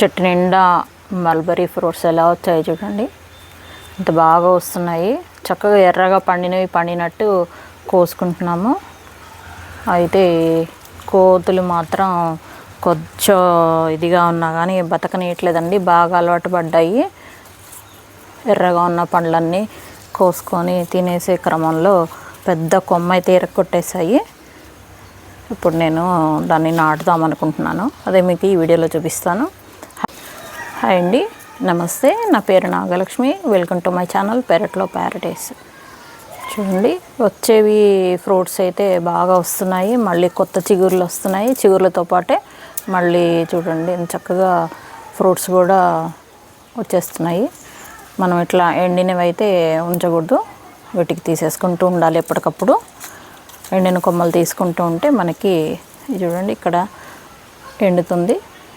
చెట్టు నిండా mulberry fruits ఎలా వచ్చాయి చూడండి. ఇంత బాగా వస్తున్నాయి. చక్కగా ఎర్రగా పండినవి పండినట్టు కోసుకుంటున్నాము. అయితే కోతులు మాత్రం కొంచెం ఇదిగా ఉన్నా కానీ బతకనీయట్లేదండి. బాగా అలవాటు పడ్డాయి. ఎర్రగా ఉన్న పండ్లన్నీ కోసుకొని తినేసే క్రమంలో పెద్ద కొమ్మ అయితే ఎరక్కొట్టేశాయి ఇప్పుడు నేను దాన్ని నాటుదాం అనుకుంటున్నాను. అదే మీకు ఈ వీడియోలో చూపిస్తాను. హాయ్ అండి. నమస్తే నా పేరు Nagalakshmi. Welcome to my channel పెరట్లో ప్యారడైస్ చూడండి వచ్చేవి ఫ్రూట్స్ అయితే బాగా వస్తున్నాయి. మళ్ళీ కొత్త చిగుర్లు వస్తున్నాయి. చిగుర్లతో పాటే మళ్ళీ చూడండి చక్కగా ఫ్రూట్స్ కూడా వచ్చేస్తున్నాయి. మనం ఇట్లా ఎండినవి అయితే ఉంచకూడదు. వీటికి తీసేసుకుంటూ ఉండాలి ఎప్పటికప్పుడు. ఎండిన కొమ్మలు తీసుకుంటూ ఉంటే మనకి చూడండి ఇక్కడ ఎండుతుంది.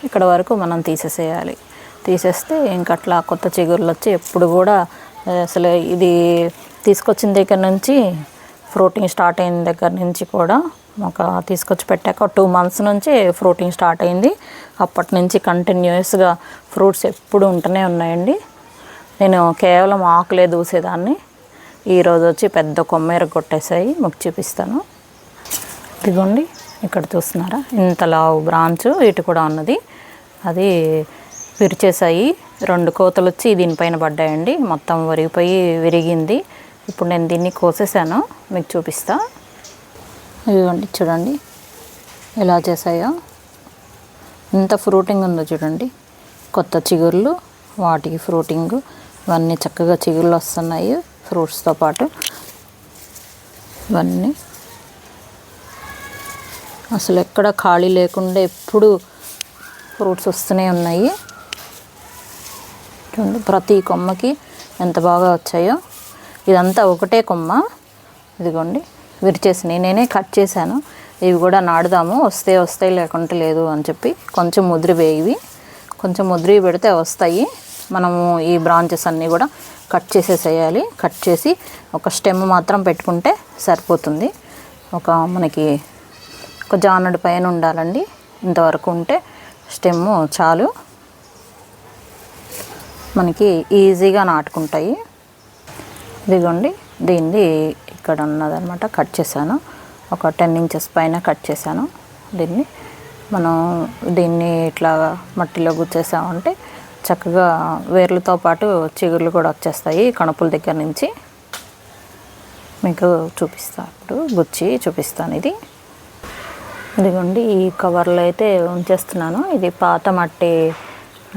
ఇక్కడ వరకు మనం తీసేసేయాలి. తీసేస్తే ఇంకా అట్లా కొత్త చిగుర్లు వచ్చి ఎప్పుడు కూడా అసలు ఇది తీసుకొచ్చిన దగ్గర నుంచి ఫ్రూటింగ్ స్టార్ట్ అయిన దగ్గర నుంచి కూడా ఒక తీసుకొచ్చి పెట్టాక టూ మంత్స్ నుంచి ఫ్రూటింగ్ స్టార్ట్ అయింది. అప్పటి నుంచి కంటిన్యూస్గా ఫ్రూట్స్ ఎప్పుడు ఉంటూనే ఉన్నాయండి. నేను కేవలం ఆకులే దూసేదాన్ని. ఈరోజు వచ్చి పెద్ద కొమ్మేర కొట్టేసాయి మీకు చూపిస్తాను. ఇదిగోండి ఇక్కడ చూస్తున్నారా? ఇంత లావు బ్రాంచ్ ఇటు కూడా ఉన్నది. అది విరిచేసాయి రెండు కోతలు వచ్చి దీనిపైన పడ్డాయండి. మొత్తం విరిగిపోయి విరిగింది. ఇప్పుడు నేను దీన్ని కోసేసాను. మీకు చూపిస్తా. ఇదిగోండి చూడండి. ఎలా చేసాయో ఇంత ఫ్రూటింగ్ ఉందో చూడండి. కొత్త చిగుర్లు వాటికి ఫ్రూటింగ్. ఇవన్నీ చక్కగా చిగుర్లు వస్తున్నాయి ఫ్రూట్స్తో పాటు. ఇవన్నీ. అసలు ఎక్కడ ఖాళీ లేకుండా ఎప్పుడు ఫ్రూట్స్ వస్తూనే ఉన్నాయి. చూడండి ప్రతి కొమ్మకి ఎంత బాగా వచ్చాయో. ఇదంతా ఒకటే కొమ్మ. ఇదిగోండి విరిచేసినాయి నేనే కట్ చేశాను. ఇవి కూడా నాడుదాము వస్తే వస్తాయి లేకుంటే లేదు అని చెప్పి కొంచెం ముద్రి వేయివి. కొంచెం ముద్రి పెడితే వస్తాయి. మనము ఈ బ్రాంచెస్ అన్నీ కూడా కట్ చేసేసేయాలి. కట్ చేసి ఒక స్టెమ్ మాత్రం పెట్టుకుంటే సరిపోతుంది. ఒక మనకి ఒక జానడు పైన ఉండాలండి. ఇంతవరకు ఉంటే స్టెమ్ చాలు. మనకి ఈజీగా నాటుకుంటాయి. ఇదిగోండి దీన్ని ఇక్కడ ఉన్నదనమాట కట్ చేశాను. ఒక టెన్ ఇంచెస్ పైన కట్ చేశాను. దీన్ని మనం దీన్ని ఇట్లా మట్టిలో గుచ్చేసామంటే చక్కగా వేర్లతో పాటు చిగుర్లు కూడా వచ్చేస్తాయి కణుపుల దగ్గర నుంచి. మీకు చూపిస్తా ఇప్పుడు గుచ్చి చూపిస్తాను ఇది. ఇదిగోండి ఈ కవర్లో అయితే ఉంచేస్తున్నాను. ఇది పాత మట్టి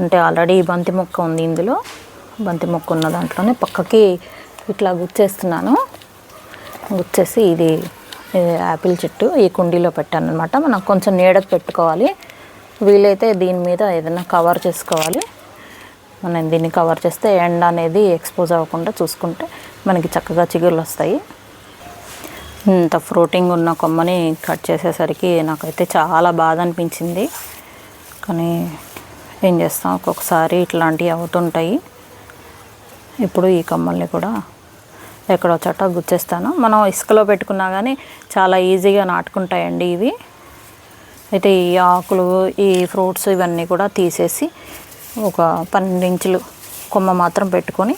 అంటే ఆల్రెడీ బంతి మొక్క ఉంది ఇందులో. బంతి మొక్క ఉన్న దాంట్లోనే పక్కకి ఇట్లా గుచ్చేస్తున్నాను. గుచ్చేసి ఇది ఇది యాపిల్ చెట్టు ఈ కుండీలో పెట్టాను అనమాట మనం కొంచెం నీడకు పెట్టుకోవాలి. వీలైతే దీని మీద ఏదైనా కవర్ చేసుకోవాలి. మనం దీన్ని కవర్ చేస్తే ఎండ అనేది ఎక్స్పోజ్ అవ్వకుండా చూసుకుంటే మనకి చక్కగా చిగుర్లు వస్తాయి. ఇంత ఫ్రూటింగ్ ఉన్న కొమ్మని కట్ చేసేసరికి నాకైతే చాలా బాధ అనిపించింది. కానీ ఏం చేస్తాం? ఒక్కొక్కసారి ఇట్లాంటివి అవుతుంటాయి. ఇప్పుడు ఈ కొమ్మల్ని కూడా ఎక్కడో చోట గుచ్చేస్తాను. మనం ఇసుకలో పెట్టుకున్నా కానీ చాలా ఈజీగా నాటుకుంటాయండి ఇవి. అయితే ఈ ఆకులు ఈ ఫ్రూట్స్ ఇవన్నీ కూడా తీసేసి ఒక పన్నెండు ఇంచులు కొమ్మ మాత్రం పెట్టుకొని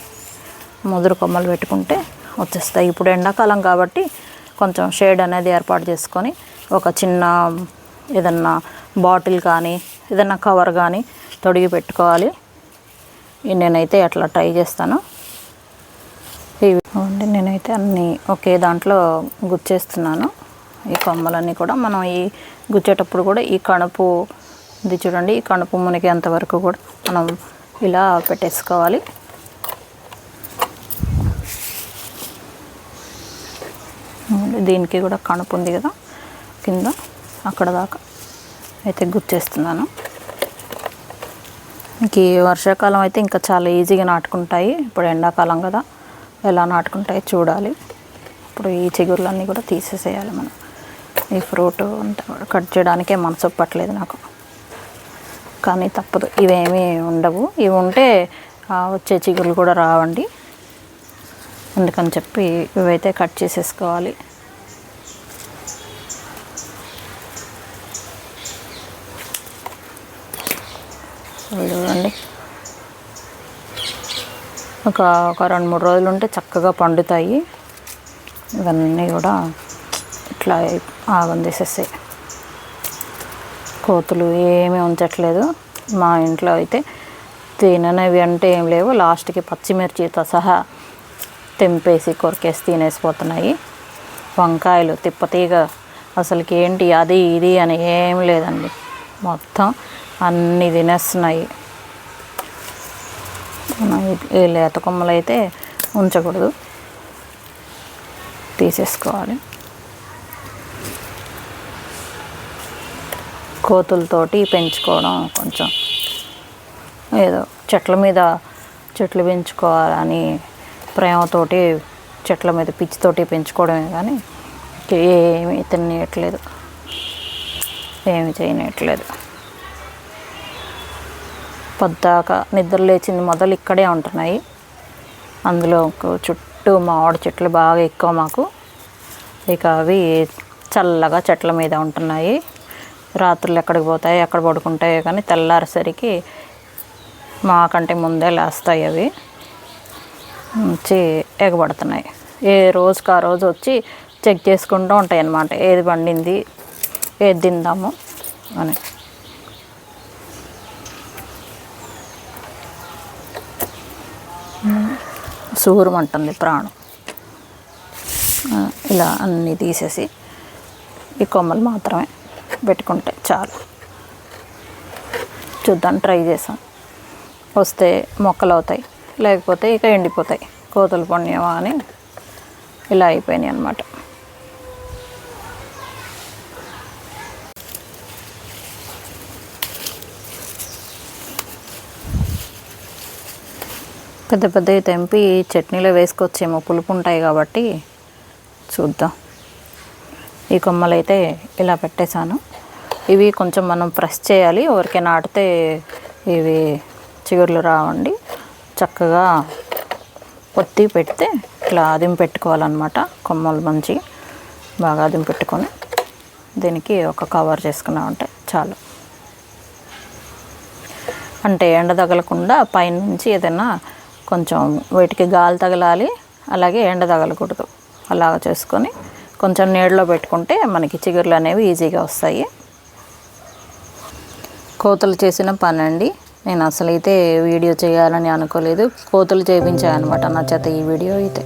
ముదురు కొమ్మలు పెట్టుకుంటే వచ్చేస్తాయి. ఇప్పుడు ఎండాకాలం కాబట్టి కొంచెం షేడ్ అనేది ఏర్పాటు చేసుకొని ఒక చిన్న ఏదన్నా బాటిల్ కానీ ఏదన్నా కవర్ కానీ తొడిగి పెట్టుకోవాలి నేనైతే అట్లా ట్రై చేస్తాను. ఇవి నేనైతే అన్నీ ఒకే దాంట్లో గుచ్చేస్తున్నాను. ఈ కొమ్మలన్నీ కూడా మనం ఈ గుచ్చేటప్పుడు కూడా ఈ కణుపు ఇది చూడండి ఈ కణుపు మునిగి అంతవరకు కూడా మనం ఇలా పెట్టేసుకోవాలి. దీనికి కూడా కణుపు ఉంది కదా కింద అక్కడ దాకా అయితే గుచ్చేస్తున్నాను. ఇంక ఈ వర్షాకాలం అయితే ఇంకా చాలా ఈజీగా నాటుకుంటాయి. ఇప్పుడు ఎండాకాలం కదా ఎలా నాటుకుంటాయి చూడాలి. ఇప్పుడు ఈ చిగుర్లన్నీ కూడా తీసేసేయాలి మనం. ఈ ఫ్రూట్ అంతా కూడా కట్ చేయడానికే మనసు ఒప్పట్లేదు నాకు. కానీ తప్పదు ఇవేమీ ఉండవు. ఇవి ఉంటే వచ్చే చిగుర్లు కూడా రావండి. అందుకని చెప్పి ఇవైతే కట్ చేసేసుకోవాలి. చూడండి. ఒక ఒక రెండు మూడు రోజులు ఉంటే చక్కగా పండుతాయి. ఇవన్నీ కూడా ఇట్లా ఆగం తీసేస్తాయి కోతులు ఏమీ ఉంచట్లేదు. మా ఇంట్లో అయితే తిననేవి అంటే ఏం లేవు. లాస్ట్కి పచ్చిమిర్చితో సహా తెంపేసి కొరికేసి తినేసిపోతున్నాయి. వంకాయలు తిప్పతీగ అసలుకి ఏంటి అది ఇది అని ఏం లేదండి. మొత్తం అన్నీ తినేస్తున్నాయి. ఈ లేత కొమ్మలు అయితే ఉంచకూడదు. తీసేసుకోవాలి. కోతులతోటి పెంచుకోవడం కొంచెం ఏదో చెట్ల మీద చెట్లు పెంచుకోవాలని ప్రేమతోటి చెట్ల మీద పిచ్చితోటి పెంచుకోవడమే కానీ ఏమీ తినేయట్లేదు ఏమి చేయనట్లేదు. పొద్దాక నిద్ర లేచింది మొదలు ఇక్కడే ఉంటున్నాయి. అందులో చుట్టూ మామిడి చెట్లు బాగా ఎక్కువ మాకు. ఇక అవి చల్లగా చెట్ల మీద ఉంటున్నాయి. రాత్రులు ఎక్కడికి పోతాయి ఎక్కడ పడుకుంటాయో కానీ తెల్లారేసరికి మాకంటే ముందే లేస్తాయి అవి. వచ్చి ఎగబడుతున్నాయి. ఏ రోజుకి ఆ రోజు వచ్చి చెక్ చేసుకుంటూ ఉంటాయి అన్నమాట ఏది పండింది ఏది తిందాము అని. సూరమంటుంది ప్రాణం. ఇలా అన్నీ తీసేసి ఈ కొమ్మలు మాత్రమే పెట్టుకుంటే చాలు. చూద్దాం ట్రై చేసాం. వస్తే మొక్కలు అవుతాయి లేకపోతే ఇక ఎండిపోతాయి. కోతలు పుణ్యమా అని ఇలా అయిపోయినాయి అన్నమాట. పెద్ద పెద్దవి తెంపి చట్నీలో వేసుకొచ్చేమో పులుపు ఉంటాయి కాబట్టి చూద్దాం. ఈ కొమ్మలు అయితే ఇలా పెట్టేశాను. ఇవి కొంచెం మనం ప్రెస్ చేయాలి. ఎవరికైనా నాటితే ఇవి చిగుర్లు రావండి. చక్కగా ఒత్తి పెడితే ఇట్లా అదిం పెట్టుకోవాలన్నమాట కొమ్మలు మంచి బాగా అదిం పెట్టుకొని. దీనికి ఒక కవర్ చేసుకున్నామంటే చాలు. అంటే ఎండ తగలకుండా పైనుంచి ఏదైనా కొంచెం వీటికి గాలి తగలాలి అలాగే ఎండ తగలకూడదు. అలాగ చేసుకొని కొంచెం నీడలో పెట్టుకుంటే మనకి చిగుర్లు అనేవి ఈజీగా వస్తాయి. కోతలు చేసిన పని అండి నేను అసలు అయితే వీడియో చేయాలని అనుకోలేదు. కోతలు చేయించాయన్నమాట నా చేత ఈ వీడియో అయితే.